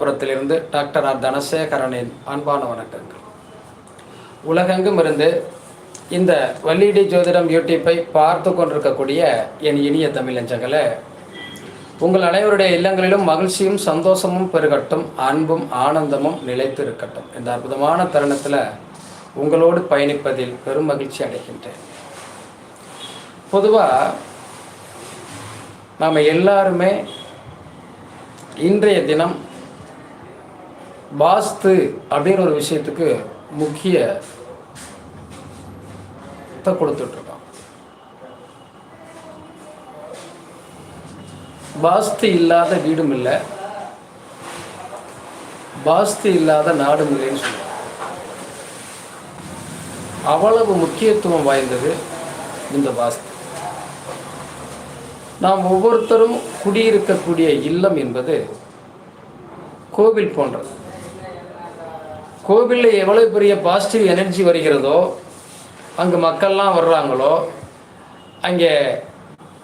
புறத்திலிருந்து doctor R தனசேகரனின் அன்பான வணக்கங்கள். உலகெங்கும் இருந்து இந்த வள்ளிடி ஜோதிடம் யூடியூப்பை பார்த்து கொண்டிருக்கக்கூடிய என் இனிய தமிழஞ்சங்களே உங்கள் அனைவருடைய இல்லங்களிலும் மகிழ்ச்சியும் சந்தோஷமும் பெருகட்டும் அன்பும் ஆனந்தமும் நிலைத்து இருக்கட்டும் இந்த அற்புதமான தருணத்தில் உங்களோடு பயணிப்பதில் பெரும் மகிழ்ச்சி அடைகின்றேன். பொதுவாக நாம் எல்லாருமே இன்றைய தினம் வாஸ்து அப்படிங்கிற ஒரு விஷயத்துக்கு முக்கிய கொடுத்துட்ருக்கோம் வாஸ்து இல்லாத வீடும் இல்லை. வாஸ்து இல்லாத நாடும் இல்லைன்னு சொல்லுவாங்க அவ்வளவு முக்கியத்துவம் வாய்ந்தது இந்த வாஸ்து. நாம் ஒவ்வொருத்தரும் குடியிருக்கக்கூடிய இல்லம் என்பது கோவில் போன்றது. கோவிலில் எவ்வளோ பெரிய பாசிட்டிவ் எனர்ஜி வருகிறதோ அங்கே மக்கள்லாம் வர்றாங்களோ அங்கே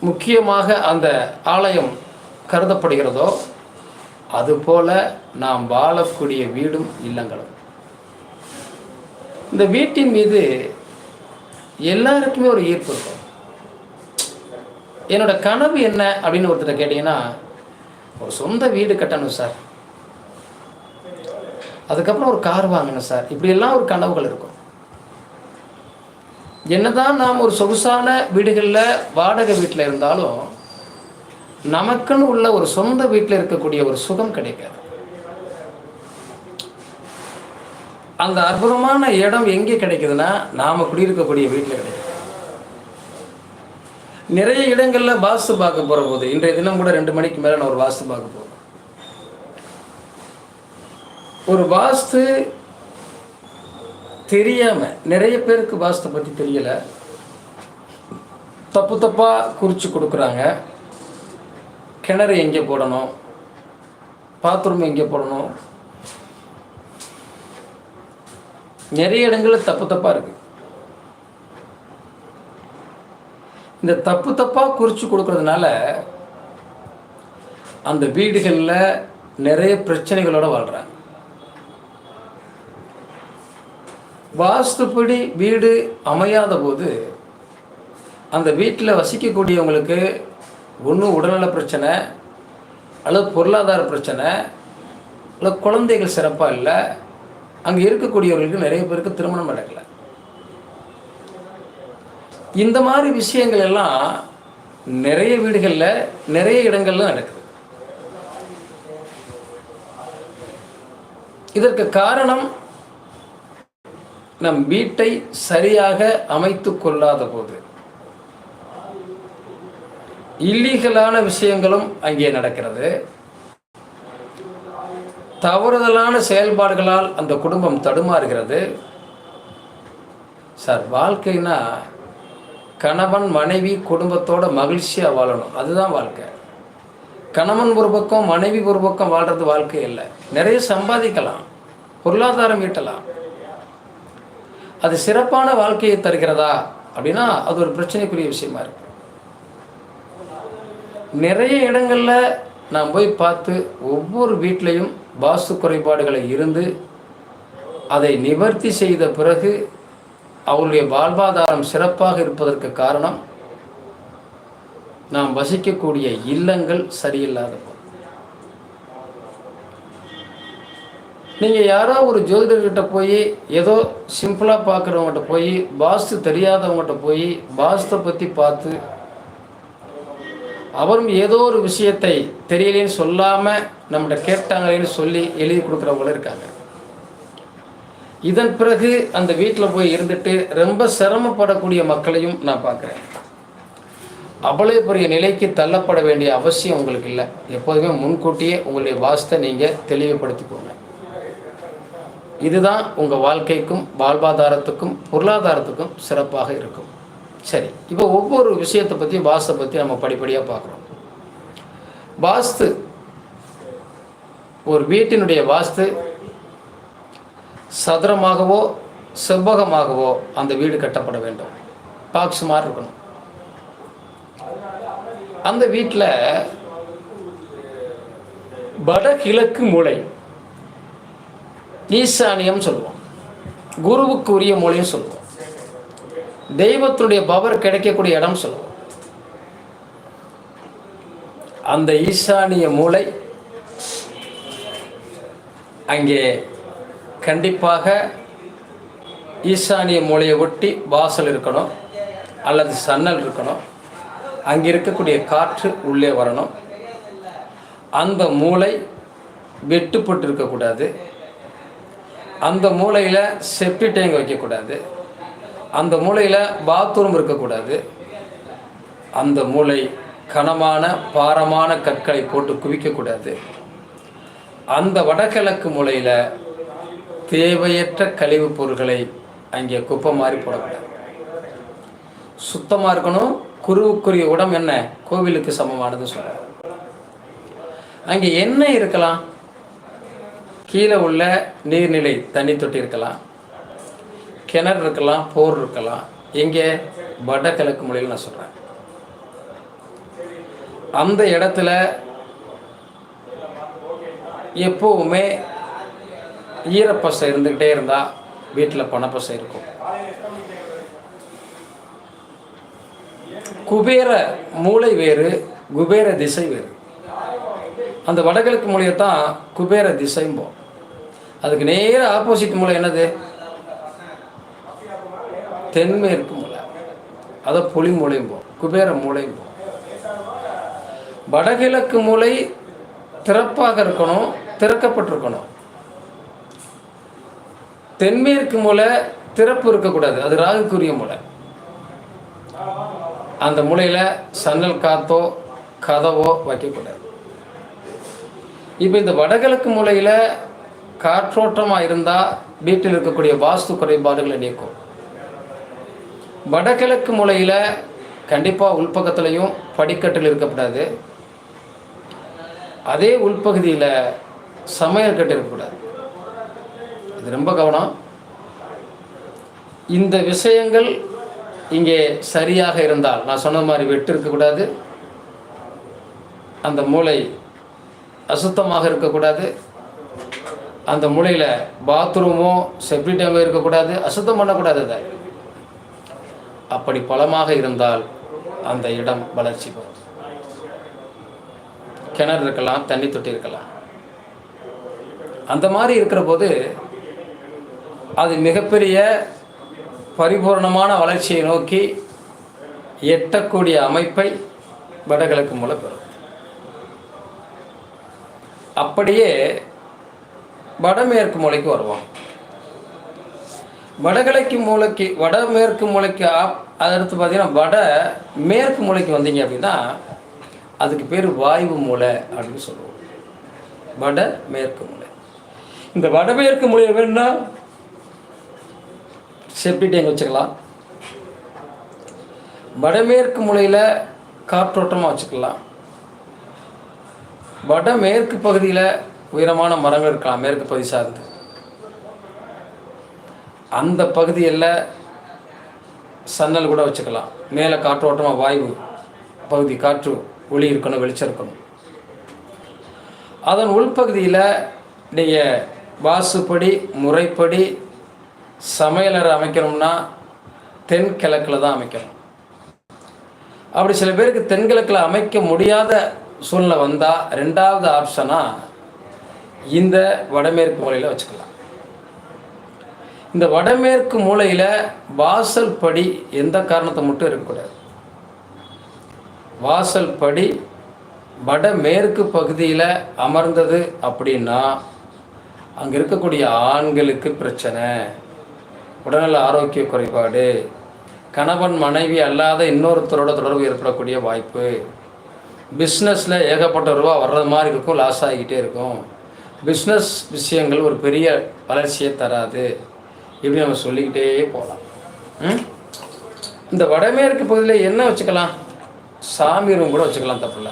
முக்கியமாக அந்த ஆலயம் கருதப்படுகிறதோ அதுபோல நாம் வாழக்கூடிய வீடும் இல்லங்களும். இந்த வீட்டின் மீது எல்லாருக்குமே ஒரு ஈர்ப்பு இருக்கும். என்னோட கனவு என்ன அப்படின்னு ஒருத்தர் கேட்டிங்கன்னா ஒரு சொந்த வீடு கட்டணும் சார். அதுக்கப்புறம் ஒரு கார் வாங்கணும் சார். இப்படியெல்லாம் ஒரு கனவுகள் இருக்கும். என்னதான் நாம் ஒரு சொகுசான வீடுகளில் வாடகை வீட்டில் இருந்தாலும் நமக்குன்னு உள்ள ஒரு சொந்த வீட்டில் இருக்கக்கூடிய ஒரு சுகம் கிடைக்காது. அந்த அற்புதமான இடம் எங்கே கிடைக்குதுன்னா நாம் குடியிருக்கக்கூடிய வீட்டில் கிடைக்குது. நிறைய இடங்களில் வாஸ்து பார்க்க போகிற போது இன்றைய தினம் கூட ரெண்டு மணிக்கு மேலே நான் ஒரு வாஸ்து பார்க்க போகிறேன் ஒரு வாஸ்து தெரியாமல் நிறைய பேருக்கு வாஸ்து பற்றி தெரியலை. தப்பு தப்பாக குறித்து கொடுக்குறாங்க. கிணறு எங்கே போடணும்? பாத்ரூம் எங்கே போடணும்? நிறைய இடங்களில் தப்பு தப்பாக இருக்குது இந்த தப்பு தப்பாக குறித்து கொடுக்கறதுனால அந்த வீடுகளில் நிறைய பிரச்சனைகளோடு வாழ்கிறாங்க வாஸ்துப்படி வீடு அமையாத போது அந்த வீட்டில் வசிக்கக்கூடியவங்களுக்கு ஒன்றும் உடல்நல பிரச்சனை அல்லது பொருளாதார பிரச்சனை அல்லது குழந்தைகள் சிறப்பாக இல்லை அங்கே இருக்கக்கூடியவர்களுக்கு நிறைய பேருக்கு திருமணம் நடக்கலை. இந்த மாதிரி விஷயங்கள் எல்லாம் நிறைய வீடுகளில் நிறைய இடங்கள்ல நடக்குது. இதற்கு காரணம் நம் வீட்டை சரியாக அமைத்து கொள்ளாத போது இல்லீகலான விஷயங்களும் அங்கே நடக்கிறது. தவறுதலான செயல்பாடுகளால் அந்த குடும்பம் தடுமாறுகிறது. சார் வாழ்க்கைனா கணவன் மனைவி குடும்பத்தோட மகிழ்ச்சியாக வாழணும். அதுதான் வாழ்க்கை. கணவன் ஒரு பக்கம் மனைவி ஒரு பக்கம் வாழ்கிறது வாழ்க்கை இல்லை நிறைய சம்பாதிக்கலாம். பொருளாதாரம் ஈட்டலாம். அது சிறப்பான வாழ்க்கையை தருகிறதா? அப்படின்னா அது ஒரு பிரச்சனைக்குரிய விஷயமா இருக்கு. நிறைய இடங்களில் நான் போய் பார்த்து ஒவ்வொரு வீட்லேயும் வாஸ்து குறைபாடுகளை இருந்து அதை நிவர்த்தி செய்த பிறகு அவருடைய வாழ்வாதாரம் சிறப்பாக இருப்பதற்கு காரணம் நாம் வசிக்கக்கூடிய இல்லங்கள் சரியில்லாத போது நீங்கள் யாரோ ஒரு ஜோதிடர்கிட்ட போய் ஏதோ சிம்பிளாக பார்க்குறவங்ககிட்ட போய் வாஸ்து தெரியாதவங்ககிட்ட போய் வாஸ்தை பற்றி பார்த்து அவரும் ஏதோ ஒரு விஷயத்தை தெரியலேன்னு சொல்லாமல் நம்மகிட்ட கேட்டாங்களேன்னு சொல்லி எழுதி கொடுக்குறவங்களும் இருக்காங்க. இதன் பிறகு அந்த வீட்டில் போய் இருந்துட்டு ரொம்ப சிரமப்படக்கூடிய மக்களையும் நான் பார்க்குறேன். அவ்வளோ பெரிய நிலைக்கு தள்ளப்பட வேண்டிய அவசியம் உங்களுக்கு இல்லை. எப்போதுமே முன்கூட்டியே உங்களுடைய வாஸ்தை நீங்கள் தெளிவுபடுத்திக்கோங்க. இதுதான் உங்கள் வாழ்க்கைக்கும் வாழ்வாதாரத்துக்கும் பொருளாதாரத்துக்கும் சிறப்பாக இருக்கும். சரி இப்போ ஒவ்வொரு விஷயத்தை பற்றி வாஸ்தை பற்றி நம்ம படிப்படியாக பார்க்குறோம். வாஸ்து ஒரு வீட்டினுடைய வாஸ்து சதுரமாகவோ செவ்வகமாகவோ அந்த வீடு கட்டப்பட வேண்டும். பாக்ஸ் மாதிரி இருக்கணும். அந்த வீட்டில் வடகிழக்கு மூளை ஈசானியம் சொல்லுவோம். குருவுக்கு உரிய மூலையும் சொல்லுவோம். தெய்வத்தினுடைய பவர் கிடைக்கக்கூடிய இடம் சொல்லுவோம். அந்த ஈசானிய மூளை அங்கே கண்டிப்பாக ஈசானிய மூலையை ஒட்டி வாசல் இருக்கணும் அல்லது சன்னல் இருக்கணும். அங்கே இருக்கக்கூடிய காற்று உள்ளே வரணும். அந்த மூளை வெட்டுப்பட்டு இருக்கக்கூடாது அந்த மூலையில் செப்டி டேங்க் வைக்கக்கூடாது. அந்த மூலையில் பாத்ரூம் இருக்கக்கூடாது. அந்த மூளை கனமான பாரமான கற்களை போட்டு குவிக்கக்கூடாது. அந்த வடகிழக்கு மூலையில் தேவையற்ற கழிவுப் பொருட்களை அங்கே குப்பை மாதிரி போடக்கூடாது. சுத்தமாக இருக்கணும். குருவுக்குரிய உடம் என்ன? கோவிலுக்கு சமமானது சொல்கிறார் அங்கே என்ன இருக்கலாம்? கீழே உள்ள நீர்நிலை தண்ணி தொட்டி இருக்கலாம். கிணறு இருக்கலாம் போர் இருக்கலாம். எங்கே வடகிழக்கு மொழியில் நான் சொல்கிறேன் அந்த இடத்துல எப்போவுமே ஈரப்பசை இருந்துக்கிட்டே இருந்தால் வீட்டில் பணப்பசை இருக்கும். குபேர மூளை வேறு குபேர திசை வேறு. அந்த வடகிழக்கு மொழியை தான் குபேர திசைம்போம். அதுக்கு நேர ஆப்போசிட் மூலை என்னது? தென்மேற்கு மூலை அதை புலி மூலையும்போம் குபேர மூலையும்போம் வடகிழக்கு மூலை திறப்பாக இருக்கணும் திறக்கப்பட்டிருக்கணும். தென்மேற்கு மூலை திறப்பு இருக்கக்கூடாது. அது ராகுக்குரிய மூலை அந்த மூலையில் சன்னல் காத்தோ கதவோ வைக்கக்கூடாது. இப்போ இந்த வடகிழக்கு மூலையில் காற்றோட்டமாக இருந்தால் வீட்டில் இருக்கக்கூடிய வாஸ்து குறைபாடுகளை நீக்கும். வடகிழக்கு மூலையில் கண்டிப்பாக உள்பக்கத்துலேயும் படிக்கட்டில் இருக்கக்கூடாது. அதே உள்பகுதியில் சமையல் கட்டு இருக்கக்கூடாது. இது ரொம்ப கவனம். இந்த விஷயங்கள் இங்கே சரியாக இருந்தால் நான் சொன்ன மாதிரி வெட்டு இருக்கக்கூடாது. அந்த மூளை அசுத்தமாக இருக்கக்கூடாது. அந்த மூலையில் பாத்ரூமோ செப்டிட்டமோ இருக்கக்கூடாது அசுத்தம் பண்ணக்கூடாது அதை. அப்படி பலமாக இருந்தால் அந்த இடம் வளர்ச்சி பெறும் கிணறு இருக்கலாம் தண்ணி தொட்டி இருக்கலாம். அந்த மாதிரி இருக்கிற போது அது மிகப்பெரிய பரிபூர்ணமான வளர்ச்சியை நோக்கி எட்டக்கூடிய அமைப்பை வடகிழக்கு மூலம் பெறும். அப்படியே வடமேற்கு மூலைக்கு வருவோம். வடகிழக்கு மூலைக்கு வடமேற்கு மூலைக்கு ஆப் அடுத்து பார்த்தீங்கன்னா வட மேற்கு மூலைக்கு வந்தீங்க அப்படின்னா அதுக்கு பேர் வாயு மூலை அப்படின்னு சொல்லுவோம். வட மேற்கு மூலை. இந்த வடமேற்கு மூலை வேணும்னா செப்டி டேங்க் வச்சுக்கலாம். வடமேற்கு மூலையில் காற்றோட்டமாக வச்சுக்கலாம். வடமேற்கு பகுதியில் உயரமான மரங்கள் இருக்கலாம் மேற்கு பகுதி சார்ந்து. அந்த பகுதியில் சன்னல் கூட வச்சுக்கலாம். மேலே காற்றோட்டமாக வாயு பகுதி காற்று ஒளி இருக்கணும் வெளிச்சம் இருக்கணும். அதன் உள்பகுதியில் நீங்கள் வாசுப்படி முறைப்படி சமையலறை அமைக்கணும்னா தென்கிழக்கில் தான் அமைக்கணும். அப்படி சில பேருக்கு தென்கிழக்கில் அமைக்க முடியாத சூழ்நிலை வந்தால் ரெண்டாவது ஆப்ஷனாக இந்த வடமேற்கு மூலையில் வச்சுக்கலாம். இந்த வடமேற்கு மூலையில் வாசல் படி எந்த காரணத்தை மட்டும் இருக்கக்கூடாது. வாசல் படி வடமேற்கு பகுதியில் அமர்ந்தது அப்படின்னா அங்கே இருக்கக்கூடிய ஆண்களுக்கு பிரச்சனை. உடல்நல ஆரோக்கிய குறைபாடு. கணவன் மனைவி அல்லாத இன்னொருத்தரோட தொடர்பு ஏற்படக்கூடிய வாய்ப்பு. பிஸ்னஸில் ஏகப்பட்ட ரூபா வர்றது மாதிரி இருக்கும் லாஸ் ஆகிக்கிட்டே இருக்கும். பிஸ்னஸ் விஷயங்கள் ஒரு பெரிய வளர்ச்சியை தராது. இப்படி நம்ம சொல்லிக்கிட்டே போகலாம். ம்? இந்த வடமேற்கு பகுதியில் என்ன வச்சுக்கலாம்? சாமி ரூம் கூட வச்சுக்கலாம் தப்பில்ல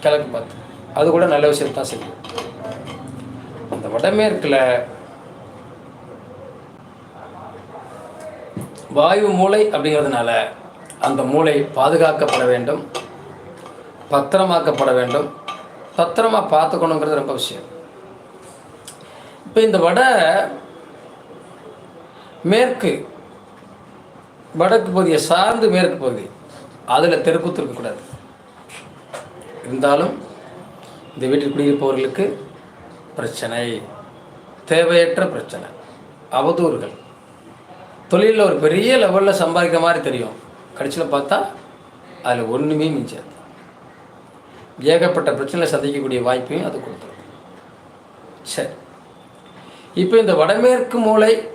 கிழக்கு பார்த்து. அது கூட நல்ல விஷயத்தை தான் செய்யும். அந்த வடமேற்கில் வாயு மூளை அப்படிங்கிறதுனால அந்த மூளை பாதுகாக்கப்பட வேண்டும் பத்திரமாக்கப்பட வேண்டும் தத்திரமாக பார்த்துக்கணுங்கிறது ரொம்ப விஷயம். இப்போ இந்த வடை மேற்கு வடக்கு பகுதியை சார்ந்து மேற்கு பகுதி அதில் தெருக்கூத்து இருக்கக்கூடாது. இருந்தாலும் இந்த வீட்டில் குடியிருப்பவர்களுக்கு பிரச்சனை. தேவையற்ற பிரச்சனை. அவதூறுகள். தொழிலில் ஒரு பெரிய லெவலில் சம்பாதிக்கிற மாதிரி தெரியும். கடைசியில் பார்த்தா அதில் ஒன்றுமே மிஞ்சாது. ஏகப்பட்ட பிரச்சனை சந்திக்கக்கூடிய வாய்ப்பையும் அது கொடுத்துரும். சரி. இப்போ இந்த வடமேற்கு மூலை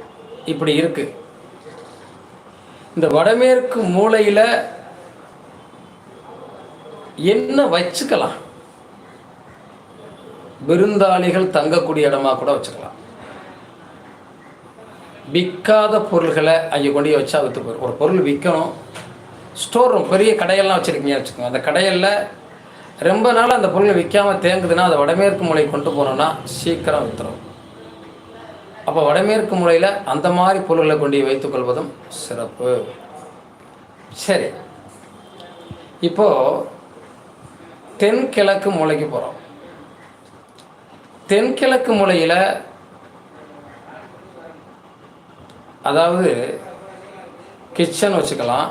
இப்படி இருக்கு. இந்த வடமேற்கு மூலையில் என்ன வச்சுக்கலாம்? விருந்தாளிகள் தங்கக்கூடிய இடமா கூட வச்சுக்கலாம். விற்காத பொருள்களை அங்கே கொண்டு வச்சா விற்று போயிடும் ஒரு பொருள் விற்கணும் ஸ்டோர் ரூம் பெரிய கடையெல்லாம் வச்சுருக்கீங்க வச்சுக்கோங்க. அந்த கடையில் ரொம்ப நாள் அந்த பொருள் விற்காமல் தேங்குதுன்னா அதை வடமேற்கு மூலை கொண்டு போனோம்னா சீக்கிரம் விற்றுரும் அப்போ வடமேற்கு மூலையில் அந்த மாதிரி பொருள்களை கொண்டு வைத்துக்கொள்வதும் சிறப்பு. சரி. இப்போது தென்கிழக்கு மூலைக்கு போகிறோம் தென்கிழக்கு மூலையில் அதாவது கிச்சன் வச்சுக்கலாம்.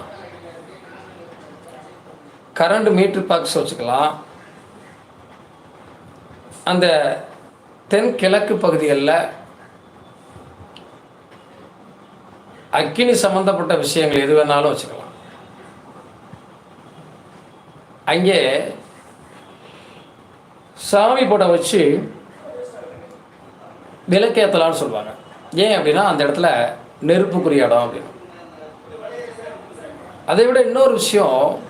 கரண்ட் மீட்ரு பாக்ஸ் வச்சுக்கலாம் அந்த தென் கிழக்கு பகுதிகளில் அக்கினி சம்பந்தப்பட்ட விஷயங்கள் எது வேணாலும் வச்சுக்கலாம். அங்கே சாமி படம் வச்சு விளக்கேற்றலான்னு சொல்லுவாங்க. ஏன் அப்படின்னா அந்த இடத்துல நெருப்புக்குரிய இடம் அப்படின்னு. அதை விட இன்னொரு விஷயம்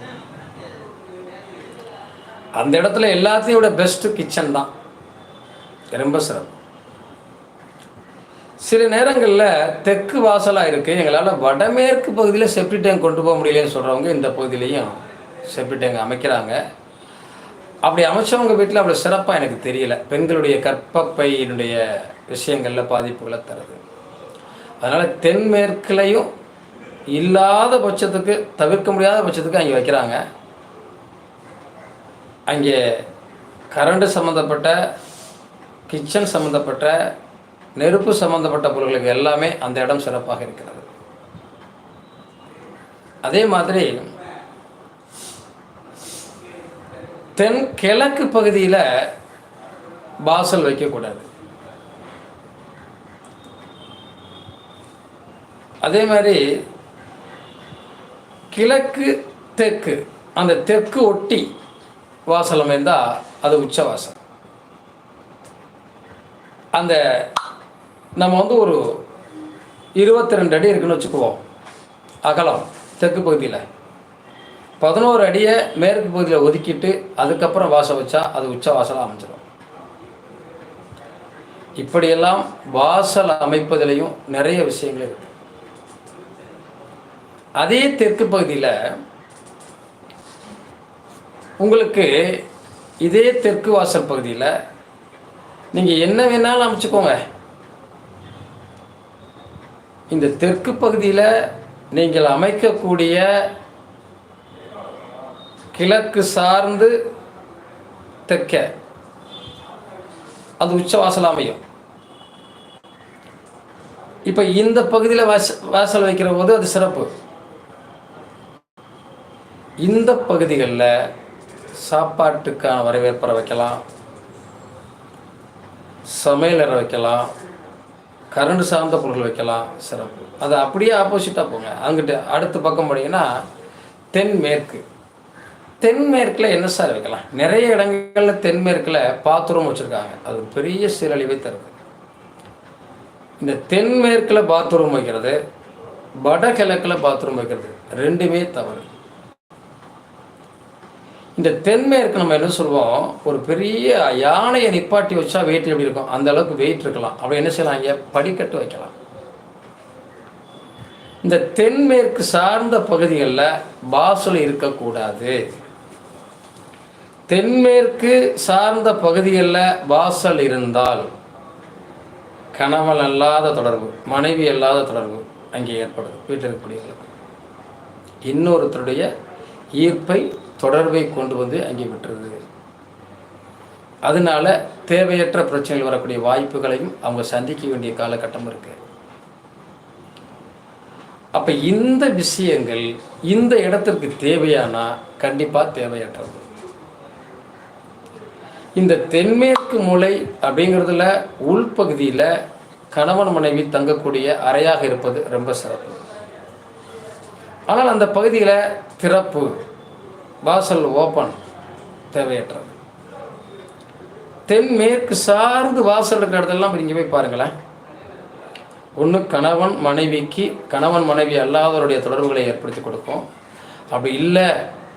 அந்த இடத்துல எல்லாத்தையும் விட பெஸ்ட்டு கிச்சன் தான். ரொம்ப சிறப்பு. சில நேரங்களில் தெற்கு வாசலாக இருக்குது எங்களால் வடமேற்கு பகுதியில் செப்டி டேங்க் கொண்டு போக முடியலன்னு சொல்கிறவங்க இந்த பகுதியிலையும் செப்டி டேங்க் அமைக்கிறாங்க. அப்படி அமைச்சவங்க வீட்டில் அவ்வளோ சிறப்பாக எனக்கு தெரியல. பெண்களுடைய கற்பப்பையினுடைய விஷயங்களில் பாதிப்புகளை தருது. அதனால் தென்மேற்குலையும் இல்லாத பட்சத்துக்கு தவிர்க்க முடியாத பட்சத்துக்கு அங்கே வைக்கிறாங்க. அங்கே கரண்ட் சம்மந்தப்பட்ட கிச்சன் சம்மந்தப்பட்ட நெருப்பு சம்மந்தப்பட்ட பொருட்களுக்கு எல்லாமே அந்த இடம் சிறப்பாக இருக்கிறது. அதே மாதிரி தென் கிழக்கு பகுதியில் வாசல் வைக்கக்கூடாது. அதே மாதிரி கிழக்கு தெற்கு அந்த தெற்கு ஒட்டி வாசல் அமைந்தால் அது உச்ச வாசல் அந்த நம்ம வந்து ஒரு இருபத்தி ரெண்டு அடி இருக்குன்னு வச்சுக்குவோம். அகலம் தெற்கு பகுதியில். பதினோரு அடியை மேற்கு பகுதியில் ஒதுக்கிட்டு அதுக்கப்புறம் வாசல் வச்சா அது உச்ச வாசலாக அமைஞ்சிடும் இப்படியெல்லாம் வாசல் அமைப்பதிலையும் நிறைய விஷயங்கள் இருக்கு. அதே தெற்கு பகுதியில் உங்களுக்கு இதே தெற்கு வாசல் பகுதியில் நீங்கள் என்ன வேணாலும் அமைச்சுக்கோங்க. இந்த தெற்கு பகுதியில் நீங்கள் அமைக்கக்கூடிய கிழக்கு சார்ந்து தெற்க. அது உச்சவாசல் அமையும். இப்போ இந்த பகுதியில் வாச வாசல் வைக்கிற போது அது சிறப்பு. இந்த பகுதிகளில் சாப்பாட்டுக்கான வரவேற்பறை வைக்கலாம். சமையலறை வைக்கலாம். கரண்ட் சார்ந்த பொருட்கள் வைக்கலாம். சிறப்பு. அது அப்படியே ஆப்போசிட்டாக போங்க. அங்கிட்டு அடுத்த பக்கம் போனீங்கன்னா தென்மேற்கு தென்மேற்கில் என்ன சார் வைக்கலாம்? நிறைய இடங்களில் தென்மேற்கில் பாத்ரூம் வச்சுருக்காங்க. அது பெரிய சீரழிவை தருது. இந்த தென்மேற்கில் பாத்ரூம் வைக்கிறது வடகிழக்கில் பாத்ரூம் வைக்கிறது ரெண்டுமே தவறு. இந்த தென்மேற்கு நம்ம என்ன சொல்லுவோம்? ஒரு பெரிய யானையை நிப்பாட்டி வச்சா வெயிட் எப்படி இருக்கும்? அந்த அளவுக்கு வெயிட் இருக்கலாம். அப்படி என்ன செய்யலாம் இங்கே? படிக்கட்டு வைக்கலாம். இந்த தென்மேற்கு சார்ந்த பகுதிகளில் வாசல் இருக்கக்கூடாது. தென்மேற்கு சார்ந்த பகுதிகளில் வாசல் இருந்தால் கணவன் அல்லாத தொடர்பு மனைவி அல்லாத தொடர்பு அங்கே ஏற்படுது. வீட்டில் இருக்கக்கூடியவர்களுக்கு. இன்னொருத்தருடைய ஈர்ப்பை தொடர்பை கொண்டு வந்து அங்கே விட்டுருது அதனால தேவையற்ற பிரச்சனைகள் வரக்கூடிய வாய்ப்புகளையும் அவங்க சந்திக்க வேண்டிய காலகட்டம் இருக்குது அப்போ இந்த விஷயங்கள் இந்த இடத்திற்கு தேவையானா கண்டிப்பாக தேவையற்றது. இந்த தென்மேற்கு மூலை அப்படிங்கிறதுல உள்பகுதியில் கணவன் மனைவி தங்கக்கூடிய அறையாக இருப்பது ரொம்ப சிறப்பு. ஆனால் அந்த பகுதியில் திறப்பு வாசல் ஓப்பன் தேவையற்றது. தென்மேற்கு சார்ந்து வாசல் இருக்கிற இடத்துலலாம் இங்கே போய் பாருங்களேன். ஒன்று கணவன் மனைவிக்கு கணவன் மனைவி அல்லாதவருடைய தொடர்புகளை ஏற்படுத்தி கொடுக்கும். அப்படி இல்லை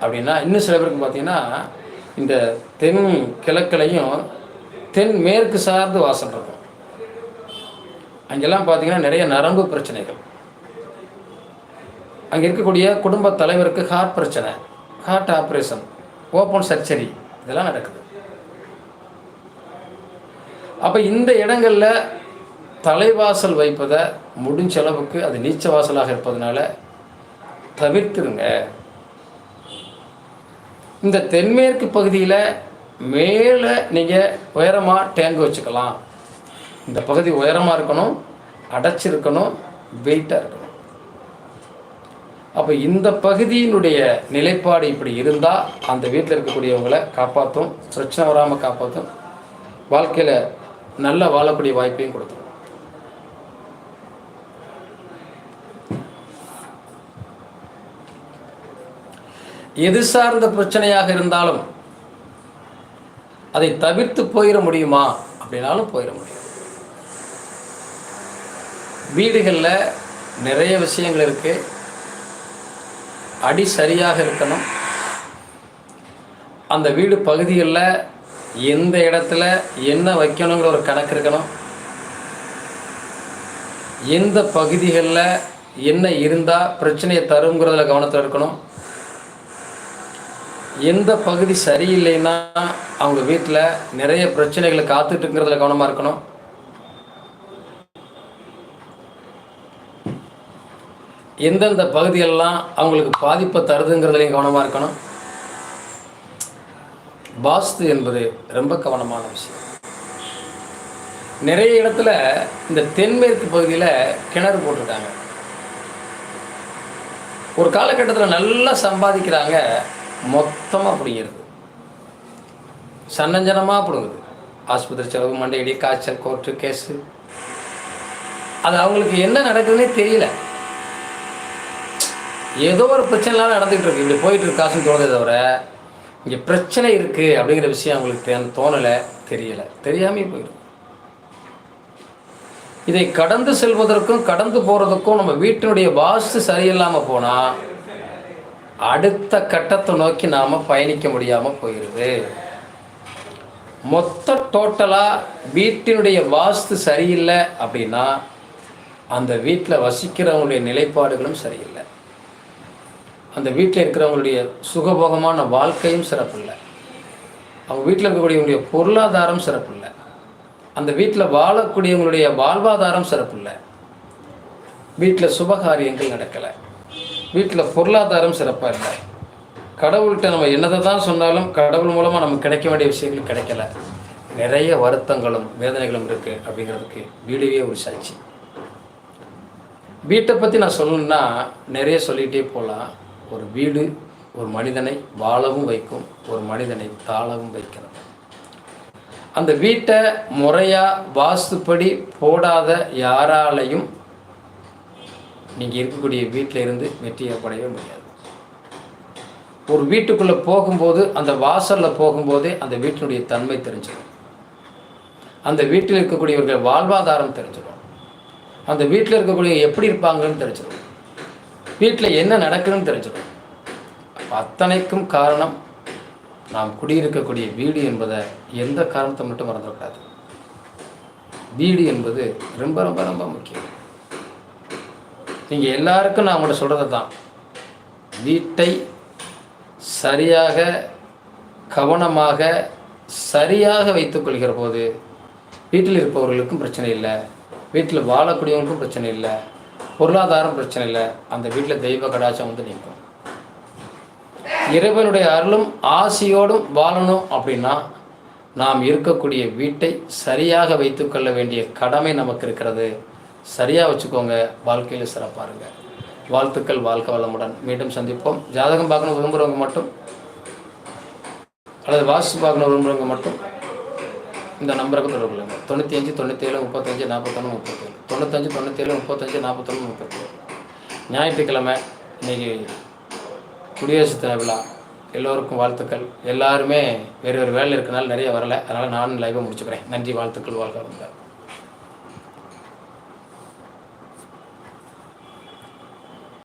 அப்படின்னா இன்னும் சில பேருக்கு பார்த்தீங்கன்னா இந்த தென் கிழக்கலையும் தென் மேற்கு சார்ந்து வாசல் இருக்கும். அங்கெல்லாம் பார்த்தீங்கன்னா நிறைய நரம்பு பிரச்சனைகள். அங்கே இருக்கக்கூடிய குடும்ப தலைவருக்கு ஹார்ட் பிரச்சனை. ஹார்ட் ஆப்ரேஷன் ஓப்பன் சர்ஜரி இதெல்லாம் நடக்குது. அப்போ இந்த இடங்களில் தலைவாசல் வைப்பதை முடிஞ்ச அளவுக்கு அது நீச்ச வாசலாக இருப்பதனால தவிர்த்துருங்க. இந்த தென்மேற்கு பகுதியில் மேலே நீங்கள் உயரமாக டேங்க் வச்சுக்கலாம். இந்த பகுதி உயரமாக இருக்கணும் அடைச்சிருக்கணும் வெயிட்டாக இருக்கணும். அப்போ இந்த பகுதியினுடைய நிலைப்பாடு இப்படி இருந்தால் அந்த வீட்டில் இருக்கக்கூடியவங்களை காப்பாற்றும் பிரச்சனை வராமல் காப்பாற்றும் வாழ்க்கையில் நல்லா வாழக்கூடிய வாய்ப்பையும் கொடுத்துரும் எது சார்ந்த பிரச்சனையாக இருந்தாலும் அதை தவிர்த்து போயிட முடியுமா? அப்படின்னாலும் போயிட முடியும். வீடுகளில் நிறைய விஷயங்கள் இருக்குது அடி சரியாக இருக்கணும். அந்த வீடு பகுதிகளில் எந்த இடத்துல என்ன வைக்கணுங்கிற ஒரு கணக்கு இருக்கணும். எந்த பகுதிகளில் என்ன இருந்தால் பிரச்சனையை தருங்கிறதுல கவனத்தில் இருக்கணும். எந்த பகுதி சரியில்லைன்னா அவங்க வீட்டில் நிறைய பிரச்சனைகளை காத்துட்டுங்கிறதுல கவனமாக இருக்கணும். எந்தெந்த பகுதிகளெல்லாம் அவங்களுக்கு பாதிப்பை தருதுங்கிறதுலையும் கவனமாக இருக்கணும். வாஸ்து என்பது ரொம்ப கவனமான விஷயம். நிறைய இடத்துல இந்த தென்மேற்கு பகுதியில் கிணறு போட்டிருக்காங்க. ஒரு காலகட்டத்தில் நல்லா சம்பாதிக்கிறாங்க மொத்தமாக பிடிங்கிறது சன்னஞ்சனமாக பிடுங்குது. ஆஸ்பத்திரி செலவு மண்டையடி காய்ச்சல் கோர்ட்டு கேஸு. அது அவங்களுக்கு என்ன நடக்குதுன்னே தெரியல. ஏதோ ஒரு பிரச்சனைலாம் நடந்துகிட்டு இருக்கு. இப்படி போயிட்டு இருக்காசுன்னு தோணுதே தவிர இங்கே பிரச்சனை இருக்குது அப்படிங்கிற விஷயம் அவங்களுக்கு தோணலை தெரியலை. தெரியாமே போயிடும். இதை கடந்து செல்வதற்கும் கடந்து போகிறதுக்கும் நம்ம வீட்டினுடைய வாஸ்து சரியில்லாமல் போனால் அடுத்த கட்டத்தை நோக்கி நாம் பயணிக்க முடியாமல் போயிடுது மொத்த டோட்டலாக வீட்டினுடைய வாஸ்து சரியில்லை அப்படின்னா அந்த வீட்டில் வசிக்கிறவங்களுடைய நிலைப்பாடுகளும் சரியில்லை. அந்த வீட்டில் இருக்கிறவங்களுடைய சுகபோகமான வாழ்க்கையும் சிறப்பில்லை. அவங்க வீட்டில் இருக்கக்கூடியவங்களுடைய பொருளாதாரம் சிறப்பில்லை. அந்த வீட்டில் வாழக்கூடியவங்களுடைய வாழ்வாதாரம் சிறப்பில்லை. வீட்டில் சுபகாரியங்கள் நடக்கலை. வீட்டில் பொருளாதாரம் சிறப்பாக இல்லை. கடவுள்கிட்ட நம்ம என்னதை தான் சொன்னாலும் கடவுள் மூலமாக நமக்கு கிடைக்க வேண்டிய விஷயங்கள் கிடைக்கல. நிறைய வருத்தங்களும் வேதனைகளும் இருக்குது அப்படிங்கிறதுக்கு வீடுவே ஒரு சாட்சி. வீட்டை பற்றி நான் சொல்லணுன்னா நிறைய சொல்லிகிட்டே போகலாம். ஒரு வீடு ஒரு மனிதனை வாழவும் வைக்கும் ஒரு மனிதனை தாழவும் வைக்கிறது. அந்த வீட்டை முறையாக வாஸ்துப்படி போடாத யாராலையும் நீங்கள் இருக்கக்கூடிய வீட்டில் இருந்து வெற்றியை ஏற்படவே முடியாது. ஒரு வீட்டுக்குள்ளே போகும்போது அந்த வாசலில் போகும்போதே அந்த வீட்டினுடைய தன்மை தெரிஞ்சிடும். அந்த வீட்டில் இருக்கக்கூடியவர்கள் வாழ்வாதாரம் தெரிஞ்சிடும். அந்த வீட்டில் இருக்கக்கூடிய எப்படி இருப்பாங்கன்னு தெரிஞ்சிடும். வீட்டில் என்ன நடக்குதுன்னு தெரிஞ்சிடும் அத்தனைக்கும் காரணம் நாம் குடியிருக்கக்கூடிய வீடு என்பதை எந்த காரணத்தை மட்டும் மறந்துடக்கூடாது. வீடு என்பது ரொம்ப ரொம்ப ரொம்ப முக்கியம். நீங்கள் எல்லாருக்கும் நான் உங்கள்கிட்ட சொல்கிறது தான். வீட்டை சரியாக கவனமாக சரியாக வைத்துக்கொள்கிற போது வீட்டில் இருப்பவர்களுக்கும் பிரச்சனை இல்லை. வீட்டில் வாழக்கூடியவங்களுக்கும் பிரச்சனை இல்லை. பொருளாதாரம் பிரச்சனை இல்லை அந்த வீட்டில் தெய்வ கடாச்சம் வந்து நிற்கும். இறைவனுடைய அருளும் ஆசையோடும் வாழணும் அப்படின்னா நாம் இருக்கக்கூடிய வீட்டை சரியாக வைத்துக்கொள்ள வேண்டிய கடமை நமக்கு இருக்கிறது. சரியாக வச்சுக்கோங்க. வாழ்க்கையில் சிறப்பாருங்க வாழ்த்துக்கள் வாழ்க்கை வளமுடன். மீண்டும் சந்திப்போம். ஜாதகம் பார்க்கணும் விரும்புகிறவங்க மட்டும். அல்லது வாஸ்து பார்க்கணும் விரும்புகிறவங்க மட்டும். இந்த நம்பருக்கு தொடர்பு கொள்ளுங்கள் தொண்ணூற்றி அஞ்சு தொண்ணூற்றேழு முப்பத்தஞ்சு நாற்பத்தொன்று முப்பத்தேழு. தொண்ணூத்தஞ்சு தொண்ணூற்றேழு முப்பத்தஞ்சு நாற்பத்தொன்று முப்பத்தேழு. ஞாயிற்றுக்கிழமை இன்னைக்கு குடியரசு தின விழா. எல்லோருக்கும் வாழ்த்துக்கள். எல்லாருமே வேறு வேறு வேலை இருக்கனால நிறைய வரலை. அதனால் நானும் லைவாக முடிச்சுக்கிறேன். நன்றி வாழ்த்துக்கள் வாழ்க்கை